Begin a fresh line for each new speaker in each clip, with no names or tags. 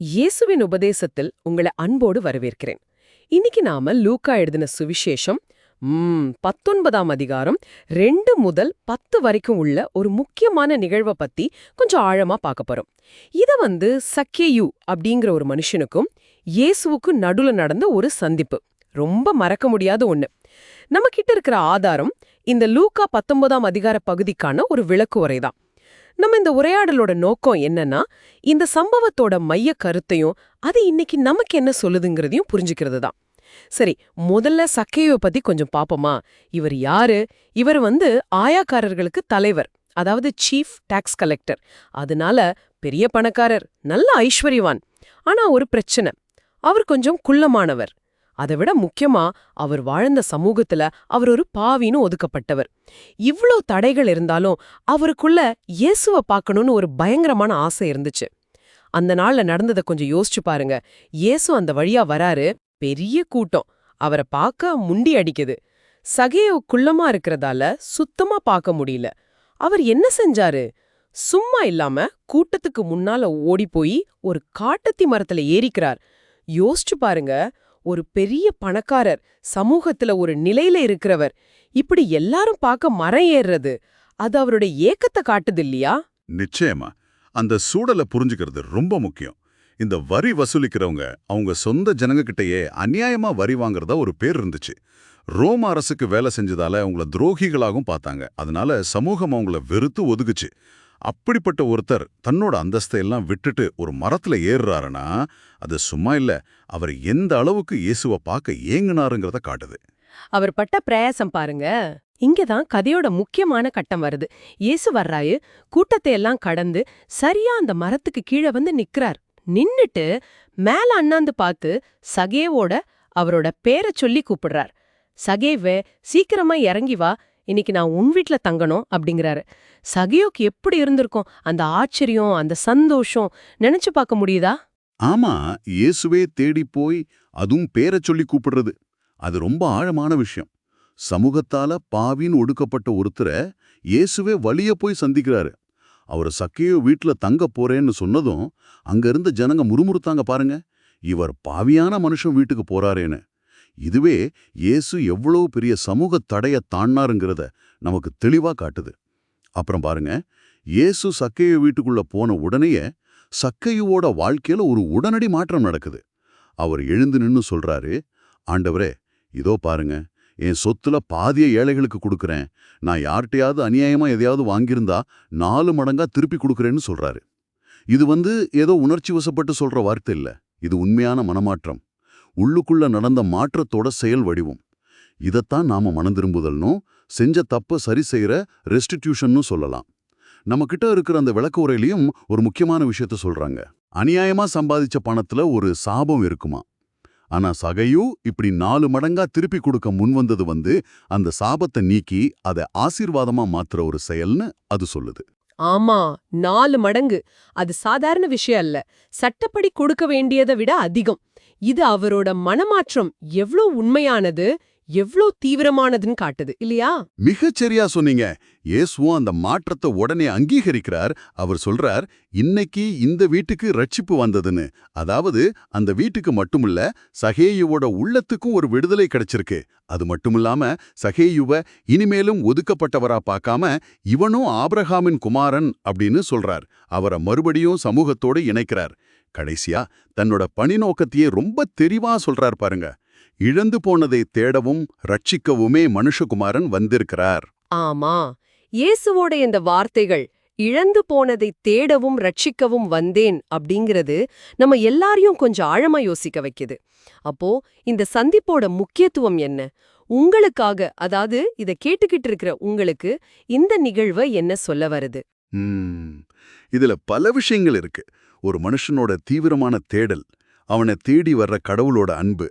இயேசுவின் உபதேசத்தில் உங்களை அன்போடு வரவேற்கிறேன். இன்னைக்கு நாம லூக்கா எழுதின சுவிசேஷம் பத்தொன்பதாம் அதிகாரம் ரெண்டு முதல் பத்து வரைக்கும் உள்ள ஒரு முக்கியமான நிகழ்வை பத்தி கொஞ்சம் ஆழமா பார்க்க போறோம். இத வந்து சக்கேயு அப்படிங்கிற ஒரு மனுஷனுக்கும் இயேசுவுக்கும் நடுல நடந்த ஒரு சந்திப்பு. ரொம்ப மறக்க முடியாத ஒண்ணு. நம்ம கிட்ட இருக்கிற ஆதாரம் இந்த லூக்கா பத்தொன்பதாம் அதிகார பகுதிக்கான ஒரு விளக்கு உரைதான் நம்ம இந்த உரையாடலோட நோக்கம் என்னன்னா இந்த சம்பவத்தோட மைய கருத்தையும் அது இன்னைக்கு நமக்கு என்ன சொல்லுதுங்கிறதையும் புரிஞ்சுக்கிறது தான். சரி முதல்ல சக்கையை பத்தி கொஞ்சம் பாப்போமா? இவர் யாரு? இவர் வந்து ஆயாக்காரர்களுக்கு தலைவர் அதாவது சீஃப் டாக்ஸ் கலெக்டர் அதனால பெரிய பணக்காரர் நல்ல ஐஸ்வர்யவான். ஆனா ஒரு பிரச்சனை அவர் கொஞ்சம் குள்ளமானவர். அதை விட முக்கியமா அவர் வாழ்ந்த சமூகத்துல அவர் ஒரு பாவின்னு ஒதுக்கப்பட்டவர். இவ்ளோ தடைகள் இருந்தாலும் அவருக்குள்ள இயேசுவ பார்க்கணும்னு ஒரு பயங்கரமான ஆசை இருந்துச்சு. அந்த நாள்ல நடந்ததை கொஞ்சம் யோசிச்சு பாருங்க. இயேசு அந்த வழியா வராரு பெரிய கூட்டம். அவரை பார்க்க முண்டி அடிக்குது. சகையோ குள்ளமா இருக்கிறதால சுத்தமா பார்க்க முடியல. அவர் என்ன செஞ்சாரு? சும்மா இல்லாம கூட்டத்துக்கு முன்னால ஓடி போய் ஒரு காட்டத்தி மரத்துல ஏறிக்கிறார். யோசிச்சு பாருங்க ஒரு பெரிய பணக்காரர் சமூகத்துல ஒரு நிலையில இருக்கிறவர். இப்படி எல்லாரும் பார்க்க மரம் ஏறுறது அது அவருடைய ஏக்கத்தை காட்டுது இல்லையா?
நிச்சயமா. அந்த சூழலை புரிஞ்சுக்கிறது ரொம்ப முக்கியம். இந்த வரி வசூலிக்கிறவங்க அவங்க சொந்த ஜனங்க கிட்டயே அநியாயமா வரி வாங்குறதா ஒரு பேர் இருந்துச்சு. ரோம அரசுக்கு வேலை செஞ்சதால அவங்கள துரோகிகளாகவும் பார்த்தாங்க. அதனால சமூகம் அவங்கள வெறுத்து ஒதுக்குச்சு. அப்படிப்பட்ட ஒருத்தர் தன்னோட அந்தஸ்தை எல்லாம் விட்டுட்டு ஒரு மரத்துல ஏறுறாருன்னா அது சும்மா இல்ல. அவர் எந்த அளவுக்கு இயேசுவை பார்க்க ஏங்குனாருங்கிறத காட்டுது.
அவர் பட்ட பிரயாசம் பாருங்க. இங்கதான் கதையோட முக்கியமான கட்டம் வருது. இயேசு வர்றாரு கூட்டத்தை எல்லாம் கடந்து சரியா அந்த மரத்துக்கு கீழே வந்து நிக்கிறார். நின்னுட்டு மேல அண்ணாந்து பார்த்து சகேவோட அவரோட பேரை சொல்லி கூப்பிடுறார். சகேவே சீக்கிரமா இறங்கி வா. இன்னைக்கு நான் உன் வீட்ல தங்கணும் அப்படிங்கிறாரு. சகியோக்கு எப்படி இருந்திருக்கும்? அந்த ஆச்சரியம் அந்த சந்தோஷம் நினைச்சு பார்க்க முடியுதா?
ஆமா இயேசுவே தேடி போய் அதுவும் பேரை சொல்லி கூப்பிடுறது. அது ரொம்ப ஆழமான விஷயம். சமூகத்தால பாவின்னு ஒடுக்கப்பட்ட ஒருத்தரை இயேசுவே வழிய போய் சந்திக்கிறாரு. அவர் சக்கையோ வீட்ல தங்க போறேன்னு சொன்னதும் அங்க இருந்த ஜனங்க முறுமுறுத்தாங்க பாருங்க. இவர் பாவியான மனுஷன் வீட்டுக்கு போறாரேன்னு. இதுவே இயேசு எவ்வளவு பெரிய சமூக தடைய தாண்டாருங்கிறத நமக்கு தெளிவா காட்டுது. அப்புறம் பாருங்க இயேசு சக்கையை வீட்டுக்குள்ள போன உடனேயே சக்கையுவோட வாழ்க்கையில ஒரு உடனடி மாற்றம் நடக்குது. அவர் எழுந்து நின்னு சொல்றாரு ஆண்டவரே இதோ பாருங்க என் சொத்துல பாதிய ஏழைகளுக்கு கொடுக்குறேன். நான் யார்கிட்டையாவது அநியாயமா எதையாவது வாங்கியிருந்தா நாலு மடங்கா திருப்பி கொடுக்கறேன்னு சொல்றாரு. இது வந்து ஏதோ உணர்ச்சி வசப்பட்டு சொல்ற வார்த்தை இல்ல இது உண்மையான மனமாற்றம். உள்ளுக்குள்ள நடந்த மாற்றத்தோட செயல் வடிவம். இதைத்தான் நாம மனந்திரும்புதல்னும் செஞ்ச தப்ப சரி செய்யற ரெஸ்டிடியூஷன்னு சொல்லலாம். நம்ம கிட்ட இருக்கிற அந்த விளக்க உரையிலையும் ஒரு முக்கியமான விஷயத்த சொல்றாங்க. அநியாயமா சம்பாதிச்ச பணத்துல ஒரு சாபம் இருக்குமா? ஆனா சகையு இப்படி நாலு மடங்கா திருப்பி கொடுக்க முன்வந்தது வந்து அந்த சாபத்தை நீக்கி அதை ஆசீர்வாதமா மாத்துற ஒரு செயல்னு அது சொல்லுது.
ஆமா நாலு மடங்கு. அது சாதாரண விஷயம் அல்ல. சட்டப்படி கொடுக்க வேண்டியதை விட அதிகம். இது அவரோட மனமாற்றம் எவ்ளோ உண்மையானது எவ்ளோ தீவிரமானதுன்னு காட்டுது இல்லையா?
மிகச் சரியா சொன்னீங்க. இயேசுவும் அந்த மாற்றத்தை உடனே அங்கீகரிக்கிறார். அவர் சொல்றார் இன்னைக்கு இந்த வீட்டுக்கு ரட்சிப்பு வந்ததுன்னு. அதாவது அந்த வீட்டுக்கு மட்டுமில்ல சகேயுவோட உள்ளத்துக்கும் ஒரு விடுதலை கிடைச்சிருக்கு. அது மட்டுமில்லாம சகேயுவ இனிமேலும் ஒதுக்கப்பட்டவரா பார்க்காம இவனும் ஆபிரகாமின் குமாரன் அப்படின்னு சொல்றார். அவரை மறுபடியும் சமூகத்தோடு இணைக்கிறார். கடைசியா தன்னோட பணி நோக்கத்தையே ரொம்ப தெளிவா சொல்றார் பாருங்க. இழந்து போனதை தேடவும் ரட்சிக்கவுமே மனுஷகுமாரன் வந்திருக்கிறார்.
ஆமா. இயேசுவோட இந்த வார்த்தைகள் இழந்து போனதை தேடவும் ரட்சிக்கவும் வந்தேன் அப்படிங்கிறது நம்ம எல்லாரையும் கொஞ்சம் ஆழமா யோசிக்க வைக்குது. அப்போ இந்த சந்திப்போட முக்கியத்துவம் என்ன? உங்களுக்காக அதாவது இத கேட்டுக்கிட்டு இருக்கிற உங்களுக்கு இந்த நிகழ்வு என்ன சொல்ல வருது?
இதுல பல விஷயங்கள் இருக்கு. ஒரு மனுஷனோட தீவிரமான தேடல் அவனை தேடி வர்ற கடவுளோட அன்பு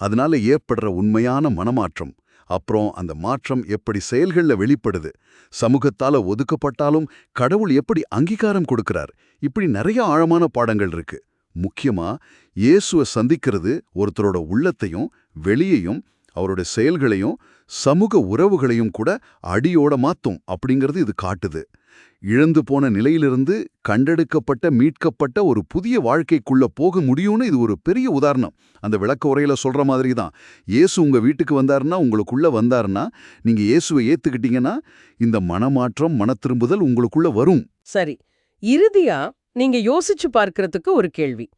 அதனால ஏற்படுற உண்மையான மனமாற்றம் அப்புறம் அந்த மாற்றம் எப்படி செயல்கள்ல வெளிப்படுது சமூகத்தால ஒதுக்கப்பட்டாலும் கடவுள் எப்படி அங்கீகாரம் கொடுக்கிறார் இப்படி நிறைய ஆழமான பாடங்கள் இருக்கு. முக்கியமா இயேசுவை சந்திக்கிறது ஒருத்தரோட உள்ளத்தையும் வெளியையும் அவரோட செயல்களையும் சமூக உறவுகளையும் கூட அடியோட மாத்தும் அப்படிங்கிறது இது காட்டுது. இழந்து போன நிலையிலிருந்து கண்டெடுக்கப்பட்ட மீட்கப்பட்ட ஒரு புதிய வாழ்க்கைக்குள்ள போக முடியும்னு இது ஒரு பெரிய உதாரணம். அந்த விளக்க உரையில சொல்ற மாதிரி தான் இயேசு உங்க வீட்டுக்கு வந்தாருன்னா உங்களுக்குள்ள வந்தாருன்னா நீங்க இயேசுவை ஏத்துக்கிட்டீங்கன்னா இந்த மனமாற்றம் மனத்திரும்புதல் உங்களுக்குள்ள வரும்.
சரி. இறுதியா நீங்க யோசிச்சு பார்க்கறதுக்கு ஒரு கேள்வி.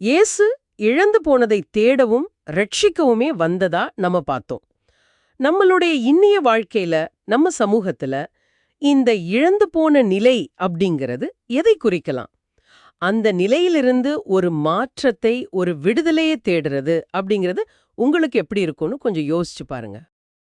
இயேசு இழந்து போனதை தேடவும் ரட்சிக்கவுமே வந்ததா நம்ம பார்த்தோம். நம்மளுடைய இன்னிய வாழ்க்கையில நம்ம சமூகத்துல இந்த இழந்து போன நிலை அப்படிங்கிறது எதை குறிக்கலாம்? அந்த நிலையிலிருந்து ஒரு மாற்றத்தை ஒரு விடுதலையை தேடுறது அப்படிங்கிறது உங்களுக்கு எப்படி இருக்கும்னு கொஞ்சம் யோசிச்சு பாருங்க.